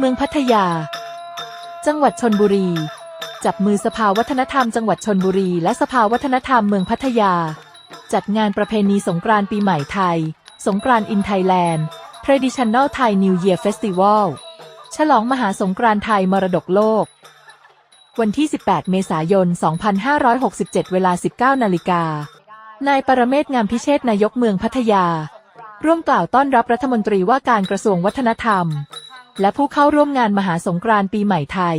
เมืองพัทยา จังหวัดชนบุรี จับมือสภาวัฒนธรรมจังหวัดชนบุรี และสภาวัฒนธรรมเมืองพัทยา จัดงานประเพณีสงกรานต์ปีใหม่ไทย สงกรานต์ in Thailand Traditional Thai New Year Festival ฉลองมหาสงกรานต์ไทยมรดกโลก วันที่ 18 เมษายน 2567 เวลา 19 นาฬิกา นายปรเมศงามพิเชษนายกเมืองพัทยา ร่วมกล่าวต้อนรับรัฐมนตรีว่าการกระทรวงวัฒนธรรม และผู้เข้าร่วมงานมหาสงกรานต์ปีใหม่ไทย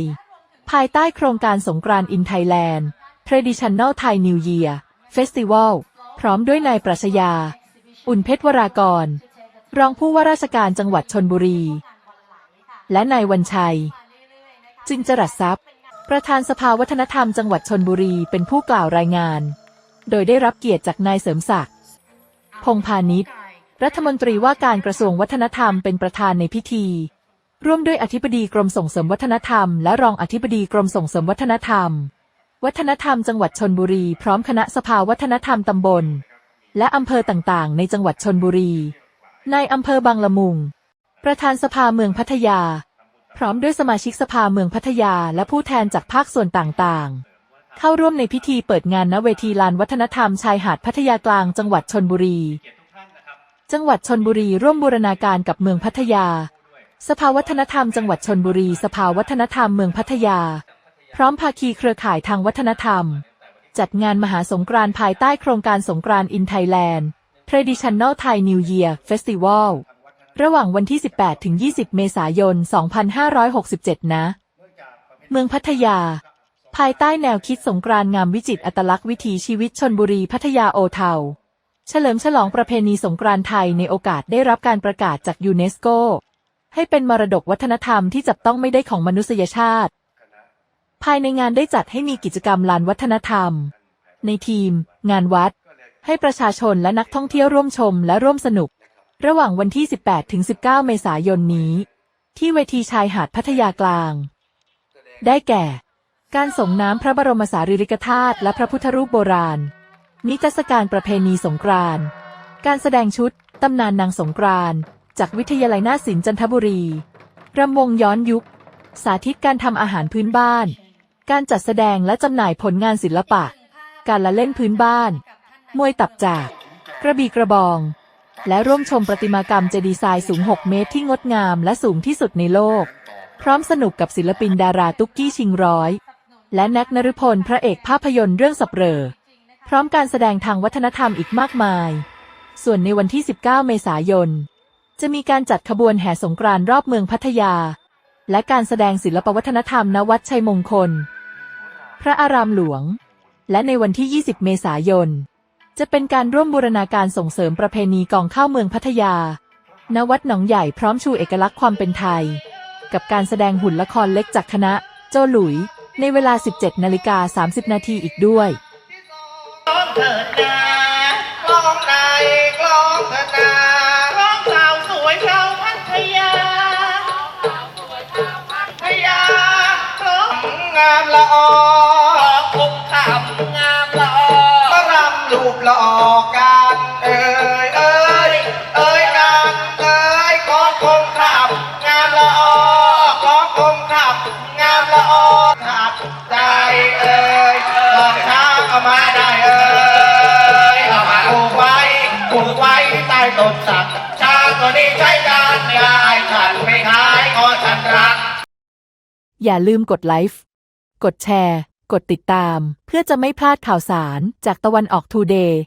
ภายใต้โครงการสงกรานต์ in Thailand Traditional Thai New Year Festival พร้อมด้วยนายปรัชญา อุ่นเพชรวรากร รองผู้ว่าราชการจังหวัดชนบุรี และนายวันชัย จึงจรัสทรัพย์ ประธานสภาวัฒนธรรมจังหวัดชนบุรีเป็นผู้กล่าวรายงาน โดยได้รับเกียรติจากนายเสริมศักดิ์พงพาณิชย์รัฐมนตรีว่าการกระทรวงวัฒนธรรมเป็นประธานในพิธี ร่วมด้วยอธิบดีกรมส่งเสริมวัฒนธรรม และรองอธิบดีกรมส่งเสริมวัฒนธรรม วัฒนธรรมจังหวัดชนบุรี พร้อมคณะสภาวัฒนธรรมตำบล และอำเภอต่างๆ ในจังหวัดชนบุรีนายอำเภอบางละมุง ประธานสภาเมืองพัทยา พร้อมด้วยสมาชิกสภาเมืองพัทยาและผู้แทนจากภาคส่วนต่างๆ เข้าร่วมในพิธีเปิดงานณเวทีลานวัฒนธรรมชายหาดพัทยากลางจังหวัดชนบุรี จังหวัดชนบุรีร่วมบูรณาการกับเมืองพัทยา สภาวัฒนธรรมจังหวัดชนบุรี สภาวัฒนธรรมเมืองพัทยา พร้อมภาคีเครือข่ายทางวัฒนธรรม จัดงานมหาสงกรานต์ภายใต้โครงการสงกรานต์ in Thailand Traditional Thai New Year Festival ระหว่างวันที่ 18 ถึง 20 เมษายน 2567ณเมืองพัทยา ภายใต้แนวคิดสงกรานต์งามวิจิตรอัตลักษณ์วิถีชีวิตชนบุรีพัทยาโอเทาเฉลิมฉลองประเพณีสงกรานต์ไทยในโอกาสได้รับการประกาศจากยูเนสโก ให้เป็นมรดกวัฒนธรรมที่จับต้องไม่ได้ของมนุษยชาติ ภายในงานได้จัดให้มีกิจกรรมลานวัฒนธรรม ในทีม งานวัด ให้ประชาชนและนักท่องเที่ยวร่วมชมและร่วมสนุก ระหว่างวันที่ 18 ถึง 19 เมษายนนี้ ที่เวทีชายหาดพัทยากลาง ได้แก่ การส่งน้ำพระบรมสารีริกธาตุและพระพุทธรูปโบราณ นิทรรศการประเพณีสงกรานต์การแสดงชุดตำนานนางสงกรานต์ จากวิทยาลัยนาศิลป์จันทบุรีรำวงย้อนยุค สาธิตการทำอาหารพื้นบ้าน การจัดแสดงและจำหน่ายผลงานศิลปะ การละเล่นพื้นบ้าน มวยตับจาก กระบี่กระบอง และร่วมชมประติมากรรมเจดีไซน์สูง 6 เมตรที่งดงามและสูงที่สุดในโลก พร้อมสนุกกับศิลปินดาราตุ๊กกี้ชิงร้อย และแน็กนฤพลพระเอกภาพยนตร์เรื่องสับเรอ พร้อมการแสดงทางวัฒนธรรมอีกมากมาย ส่วนในวันที่ 19 เมษายน จะมีการจัดขบวนแห่สงกรานต์รอบเมืองพัทยา และการแสดงศิลปวัฒนธรรมณวัดชัยมงคล พระอารามหลวง และในวันที่ 20 เมษายน จะเป็นการร่วมบูรณาการส่งเสริมประเพณีกองข้าวเมืองพัทยา ณ วัดหนองใหญ่พร้อมชูเอกลักษณ์ความเป็นไทย กับการแสดงหุ่นละครเล็กจากคณะ โจหลุย ในเวลา 17 นาฬิกา 30 นาทีอีกด้วยร้องเถิดนาร้องนายร้องเถิดนา ละออคงคำงามละออมารำรูปละออกันเอ้ยเอ้ยเอ้ยงามเอ้ยของคงคำงามละออของคงคำงามละออขัดใจเอ้ยลองช้างเอามาได้เอ้ยเอามาผูกไว้ผูกไว้ใต้ต้นสักช้างตัวนี้ใช้การไม่ได้ฉันไม่ขายขอฉันรัก อย่าลืมกดไลค์ กดแชร์ กดติดตาม เพื่อจะไม่พลาดข่าวสารจากตะวันออกทูเดย์